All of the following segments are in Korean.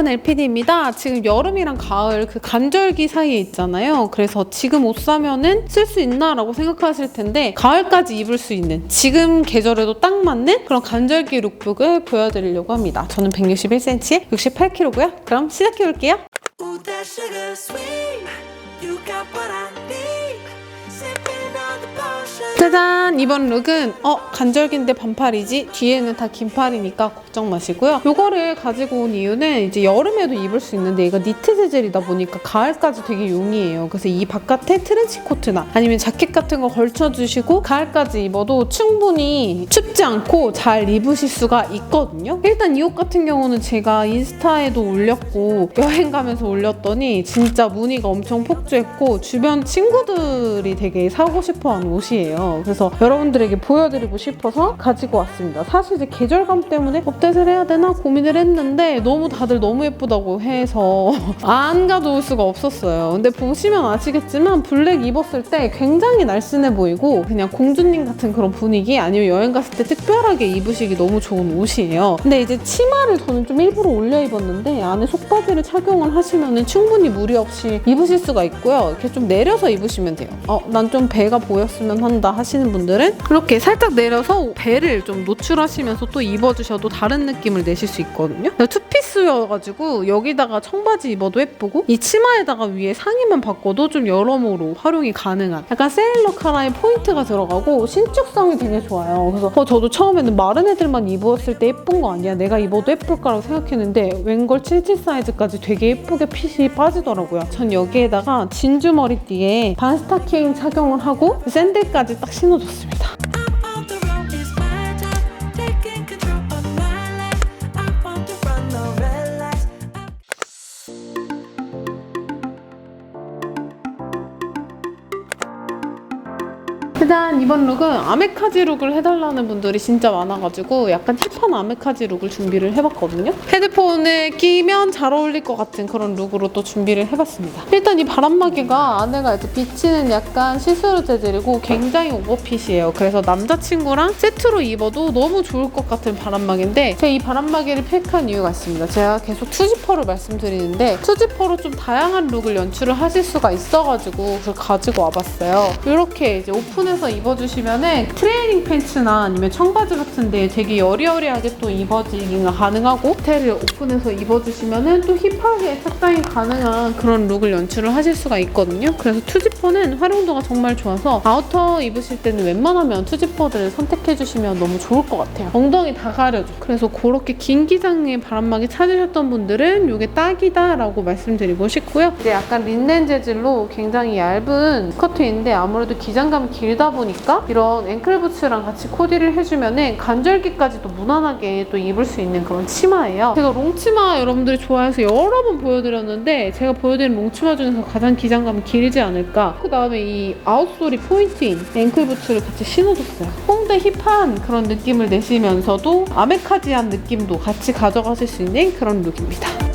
여러분 LPD입니다. 지금 여름이랑 가을 그 간절기 사이에 있잖아요. 그래서 지금 옷 사면은 쓸 수 있나라고 생각하실 텐데 가을까지 입을 수 있는 지금 계절에도 딱 맞는 그런 간절기 룩북을 보여드리려고 합니다. 저는 161cm에 68kg고요. 그럼 시작해 볼게요. 짜잔! 이번 룩은 어 간절기인데 반팔이지? 뒤에는 다 긴팔이니까 걱정 마시고요. 요거를 가지고 온 이유는 이제 여름에도 입을 수 있는데 얘가 니트 재질이다 보니까 가을까지 되게 용이해요. 그래서 이 바깥에 트렌치 코트나 아니면 자켓 같은 거 걸쳐주시고 가을까지 입어도 충분히 춥지 않고 잘 입으실 수가 있거든요. 일단 이 옷 같은 경우는 제가 인스타에도 올렸고 여행 가면서 올렸더니 진짜 문의가 엄청 폭주했고 주변 친구들이 되게 사고 싶어하는 옷이에요. 그래서 여러분들에게 보여드리고 싶어서 가지고 왔습니다. 사실 이제 계절감 때문에 업데이트를 해야 되나 고민을 했는데 너무 다들 너무 예쁘다고 해서 안 가져올 수가 없었어요. 근데 보시면 아시겠지만 블랙 입었을 때 굉장히 날씬해 보이고 그냥 공주님 같은 그런 분위기 아니면 여행 갔을 때 특별하게 입으시기 너무 좋은 옷이에요. 근데 이제 치마를 저는 좀 일부러 올려 입었는데 안에 속바지를 착용을 하시면은 충분히 무리 없이 입으실 수가 있고요. 이렇게 좀 내려서 입으시면 돼요. 어, 난 좀 배가 보였으면 한다 하시는 분들은 이렇게 살짝 내려서 배를 좀 노출하시면서 또 입어주셔도 다른 느낌을 내실 수 있거든요. 투피스여가지고 여기다가 청바지 입어도 예쁘고 이 치마에다가 위에 상의만 바꿔도 좀 여러모로 활용이 가능한 약간 세일러 카라의 포인트가 들어가고 신축성이 되게 좋아요. 그래서 어, 저도 처음에는 마른 애들만 입었을 때 예쁜 거 아니야? 내가 입어도 예쁠까라고 생각했는데 웬걸 77 사이즈까지 되게 예쁘게 핏이 빠지더라고요. 전 여기에다가 진주 머리띠에 반스타킹 착용을 하고 샌들까지 딱 신어줬습니다. 일단 이번 룩은 아메카지 룩을 해달라는 분들이 진짜 많아가지고 약간 힙한 아메카지 룩을 준비를 해봤거든요. 헤드폰을 끼면 잘 어울릴 것 같은 그런 룩으로 또 준비를 해봤습니다. 일단 이 바람막이가 안에가 이제 비치는 약간 시스루 재질이고 굉장히 오버핏이에요. 그래서 남자친구랑 세트로 입어도 너무 좋을 것 같은 바람막인데 제가 이 바람막이를 픽한 이유가 있습니다. 제가 계속 투지퍼를 말씀드리는데 투지퍼로 좀 다양한 룩을 연출을 하실 수가 있어가지고 그걸 가지고 와봤어요. 이렇게 이제 오픈해서 입어주시면은 트레이닝 팬츠나 아니면 청바지 같은데 되게 여리여리하게 또 입어지기가 가능하고 호텔을 오픈해서 입어주시면은 또 힙하게 착장이 가능한 그런 룩을 연출을 하실 수가 있거든요. 그래서 투지퍼는 활용도가 정말 좋아서 아우터 입으실 때는 웬만하면 투지퍼들을 선택해주시면 너무 좋을 것 같아요. 엉덩이 다 가려줘. 그래서 그렇게 긴 기장의 바람막이 찾으셨던 분들은 이게 딱이다 라고 말씀드리고 싶고요. 이제 약간 린넨 재질로 굉장히 얇은 스커트인데 아무래도 기장감이 길다 보니까 이런 앵클 부츠랑 같이 코디를 해주면은 간절기까지도 무난하게 또 입을 수 있는 그런 치마예요. 제가 롱치마 여러분들이 좋아해서 여러 번 보여드렸는데 제가 보여드린 롱치마 중에서 가장 기장감이 길지 않을까. 그 다음에 이 아웃솔이 포인트인 앵클 부츠를 같이 신어줬어요. 홍대 힙한 그런 느낌을 내시면서도 아메카지한 느낌도 같이 가져가실 수 있는 그런 룩입니다.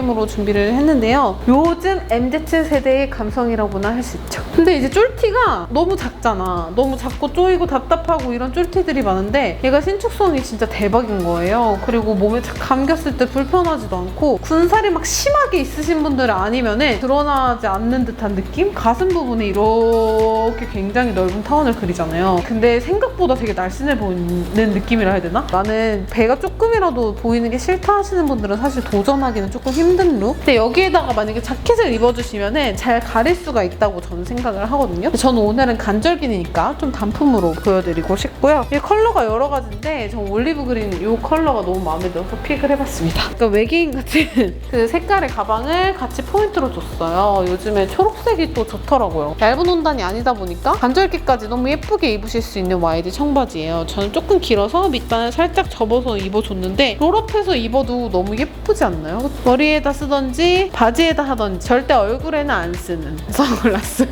느낌으로 준비를 했는데요. 요즘 MZ 세대의 감성이라고나 할 수 있죠. 근데 이제 쫄티가 너무 작잖아. 너무 작고 쪼이고 답답하고 이런 쫄티들이 많은데 얘가 신축성이 진짜 대박인 거예요. 그리고 몸에 착 감겼을 때 불편하지도 않고 군살이 막 심하게 있으신 분들 아니면은 드러나지 않는 듯한 느낌? 가슴 부분에 이렇게 굉장히 넓은 타원을 그리잖아요. 근데 생각보다 되게 날씬해 보이는 느낌이라 해야 되나? 나는 배가 조금이라도 보이는 게 싫다 하시는 분들은 사실 도전하기는 조금 힘든 룩. 근데 여기에다가 만약에 자켓을 입어주시면은 잘 가릴 수가 있다고 저는 생각을 하거든요. 저는 오늘은 간절기니까 좀 단품으로 보여드리고 싶고요. 이 컬러가 여러 가지인데 저 올리브 그린 이 컬러가 너무 마음에 들어서 픽을 해봤습니다. 그러니까 외계인 같은 그 색깔의 가방을 같이 포인트로 줬어요. 요즘에 초록색이 또 좋더라고요. 얇은 원단이 아니다 보니까 간절기까지 너무 예쁘게 입으실 수 있는 YD 청바지예요. 저는 조금 길어서 밑단을 살짝 접어서 입어줬는데 롤업해서 입어도 너무 예쁘지 않나요? 머리에 다 쓰던지 바지에다 하던지 절대 얼굴에는 안 쓰는 선글라스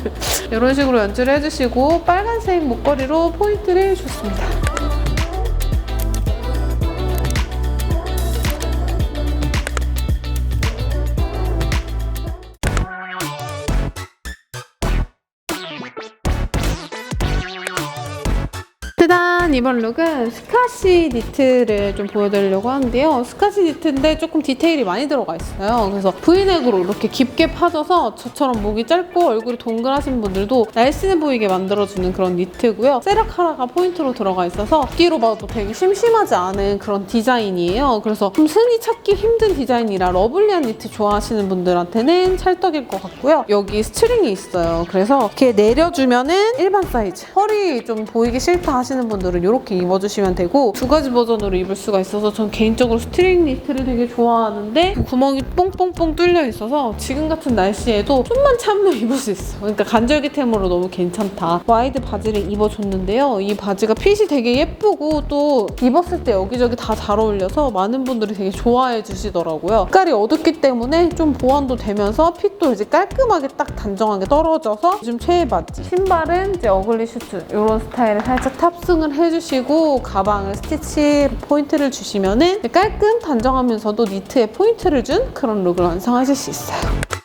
이런 식으로 연출을 해주시고 빨간색 목걸이로 포인트를 줬습니다. 이번 룩은 스카시 니트를 좀 보여드리려고 하는데요. 스카시 니트인데 조금 디테일이 많이 들어가 있어요. 그래서 브이넥으로 이렇게 깊게 파져서 저처럼 목이 짧고 얼굴이 동그라신 분들도 날씬해 보이게 만들어주는 그런 니트고요. 세라카라가 포인트로 들어가 있어서 뒤로 봐도 되게 심심하지 않은 그런 디자인이에요. 그래서 좀 흔히 찾기 힘든 디자인이라 러블리한 니트 좋아하시는 분들한테는 찰떡일 것 같고요. 여기 스트링이 있어요. 그래서 이렇게 내려주면은 일반 사이즈. 허리 좀 보이기 싫다 하시는 분들은 이렇게 입어주시면 되고 두 가지 버전으로 입을 수가 있어서 전 개인적으로 스트링 니트를 되게 좋아하는데 그 구멍이 뽕뽕뽕 뚫려 있어서 지금 같은 날씨에도 좀만 참으면 입을 수 있어. 그러니까 간절기템으로 너무 괜찮다. 와이드 바지를 입어줬는데요. 이 바지가 핏이 되게 예쁘고 또 입었을 때 여기저기 다 잘 어울려서 많은 분들이 되게 좋아해 주시더라고요. 색깔이 어둡기 때문에 좀 보완도 되면서 핏도 이제 깔끔하게 딱 단정하게 떨어져서 요즘 최애 바지. 신발은 이제 어글리 슈트 이런 스타일을 살짝 탑승을 해주 시고 가방을 스티치 포인트를 주시면 은 깔끔 단정하면서도 니트에 포인트를 준 그런 룩을 완성하실 수 있어요.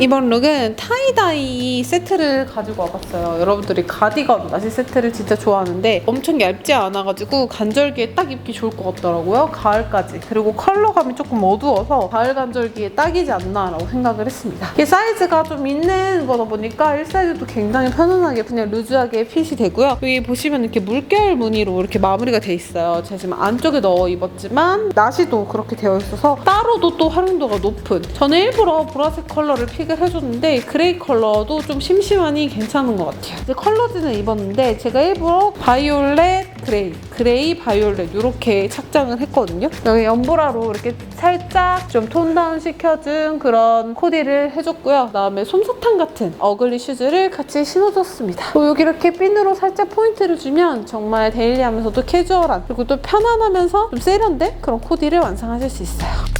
이번 룩은 타이다이 세트를 가지고 와봤어요. 여러분들이 가디건 나시 세트를 진짜 좋아하는데 엄청 얇지 않아가지고 간절기에 딱 입기 좋을 것 같더라고요. 가을까지. 그리고 컬러감이 조금 어두워서 가을 간절기에 딱이지 않나라고 생각을 했습니다. 이게 사이즈가 좀 있는 거다 보니까 1사이즈도 굉장히 편안하게 그냥 루즈하게 핏이 되고요. 여기 보시면 이렇게 물결 무늬로 이렇게 마무리가 돼 있어요. 제가 지금 안쪽에 넣어 입었지만 나시도 그렇게 되어 있어서 따로도 또 활용도가 높은 저는 일부러 보라색 컬러를 픽을 해줬는데 그레이 컬러도 좀 심심하니 괜찮은 것 같아요. 이제 컬러지는 입었는데 제가 일부러 바이올렛 그레이, 그레이 바이올렛 이렇게 착장을 했거든요. 여기 연보라로 이렇게 살짝 좀 톤다운 시켜준 그런 코디를 해줬고요. 그다음에 솜사탕 같은 어글리 슈즈를 같이 신어줬습니다. 또 여기 이렇게 핀으로 살짝 포인트를 주면 정말 데일리하면서도 캐주얼한 그리고 또 편안하면서 좀 세련된 그런 코디를 완성하실 수 있어요.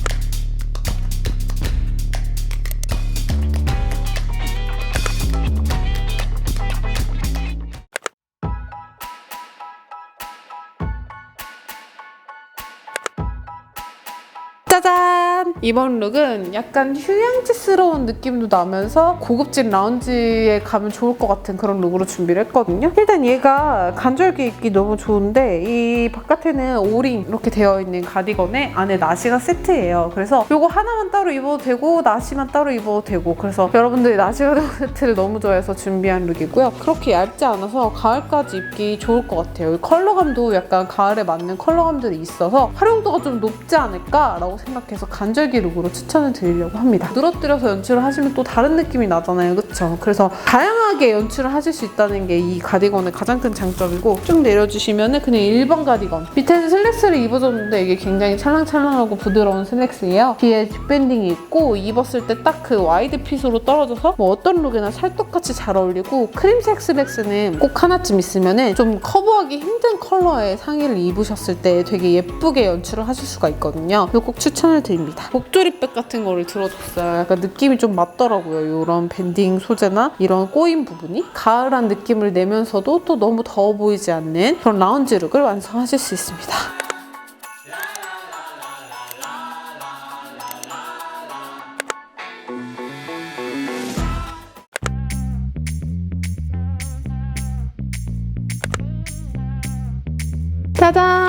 이번 룩은 약간 휴양지스러운 느낌도 나면서 고급진 라운지에 가면 좋을 것 같은 그런 룩으로 준비를 했거든요. 일단 얘가 간절기 입기 너무 좋은데 이 바깥에는 오링 이렇게 되어 있는 가디건에 안에 나시가 세트예요. 그래서 이거 하나만 따로 입어도 되고 나시만 따로 입어도 되고 그래서 여러분들이 나시 가디건 세트를 너무 좋아해서 준비한 룩이고요. 그렇게 얇지 않아서 가을까지 입기 좋을 것 같아요. 이 컬러감도 약간 가을에 맞는 컬러감들이 있어서 활용도가 좀 높지 않을까라고 생각해서 간절기 룩으로 추천을 드리려고 합니다. 늘어뜨려서 연출을 하시면 또 다른 느낌이 나잖아요. 그쵸? 그래서 다양 하게 연출을 하실 수 있다는 게 이 가디건의 가장 큰 장점이고 쭉 내려주시면 그냥 일반 가디건 밑에는 슬랙스를 입어줬는데 이게 굉장히 찰랑찰랑하고 부드러운 슬랙스예요. 뒤에 뒷밴딩이 있고 입었을 때 딱 그 와이드 핏으로 떨어져서 뭐 어떤 룩이나 찰떡같이 잘 어울리고 크림색 슬랙스는 꼭 하나쯤 있으면 좀 커버하기 힘든 컬러의 상의를 입으셨을 때 되게 예쁘게 연출을 하실 수가 있거든요. 이거 꼭 추천을 드립니다. 목조리백 같은 거를 들어줬어요. 약간 느낌이 좀 맞더라고요. 이런 밴딩 소재나 이런 꼬인 부분이 가을한 느낌을 내면서도 또 너무 더워 보이지 않는 그런 라운지 룩을 완성하실 수 있습니다.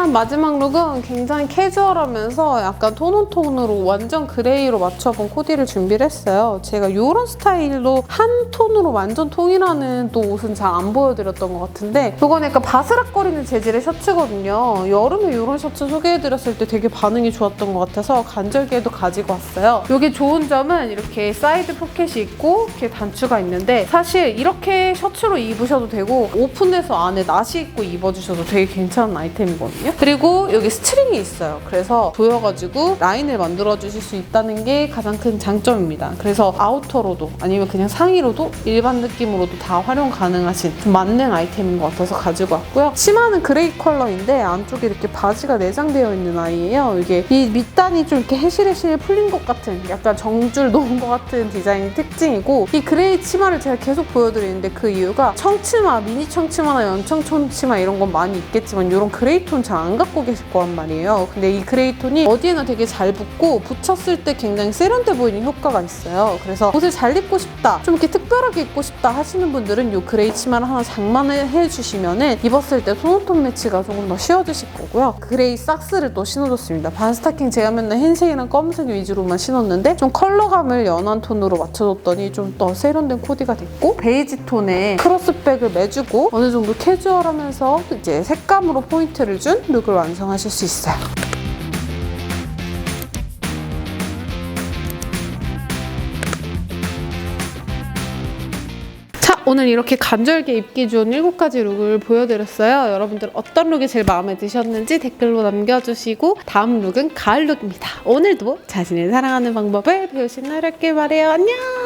짜잔! 마지막 룩은 굉장히 캐주얼하면서 약간 톤온톤으로 완전 그레이로 맞춰본 코디를 준비를 했어요. 제가 이런 스타일로 한 톤으로 완전 통일하는 또 옷은 잘 안 보여드렸던 것 같은데 이건 약간 바스락거리는 재질의 셔츠거든요. 여름에 이런 셔츠 소개해드렸을 때 되게 반응이 좋았던 것 같아서 간절기에도 가지고 왔어요. 이게 좋은 점은 이렇게 사이드 포켓이 있고 이렇게 단추가 있는데 사실 이렇게 셔츠로 입으셔도 되고 오픈해서 안에 나시 입고 입어주셔도 되게 괜찮은 아이템이거든요. 그리고 여기 스트링이 있어요. 그래서 조여가지고 라인을 만들어 주실 수 있다는 게 가장 큰 장점입니다. 그래서 아우터로도 아니면 그냥 상의로도 일반 느낌으로도 다 활용 가능하신 좀 맞는 아이템인 것 같아서 가지고 왔고요. 치마는 그레이 컬러인데 안쪽에 이렇게 바지가 내장되어 있는 아이예요. 이게 이 밑단이 좀 이렇게 해실해실 풀린 것 같은 약간 정줄 놓은 것 같은 디자인이 특징이고 이 그레이 치마를 제가 계속 보여드리는데 그 이유가 청치마, 미니 청치마나 연청 청치마 이런 건 많이 있겠지만 이런 그레이 그레이톤 잘안 갖고 계실 거란 말이에요. 근데 이 그레이톤이 어디에나 되게 잘 붙고 붙였을 때 굉장히 세련돼 보이는 효과가 있어요. 그래서 옷을 잘 입고 싶다, 좀 이렇게 특별하게 입고 싶다 하시는 분들은 이 그레이 치마를 하나 장만을 해주시면은 입었을 때 톤톤 매치가 조금 더 쉬워지실 거고요. 그레이 삭스를 또 신어줬습니다. 반스타킹 제가 맨날 흰색이랑 검은색 위주로만 신었는데 좀 컬러감을 연한 톤으로 맞춰줬더니 좀 더 세련된 코디가 됐고 베이지 톤에 크로스백을 매주고 어느 정도 캐주얼하면서 이제 색감으로 포인트를 준 룩을 완성하실 수 있어요. 자, 오늘 이렇게 간절게 입기 좋은 7가지 룩을 보여드렸어요. 여러분들 어떤 룩이 제일 마음에 드셨는지 댓글로 남겨주시고 다음 룩은 가을 룩입니다. 오늘도 자신을 사랑하는 방법을 배우신 날 할게 말해요. 안녕!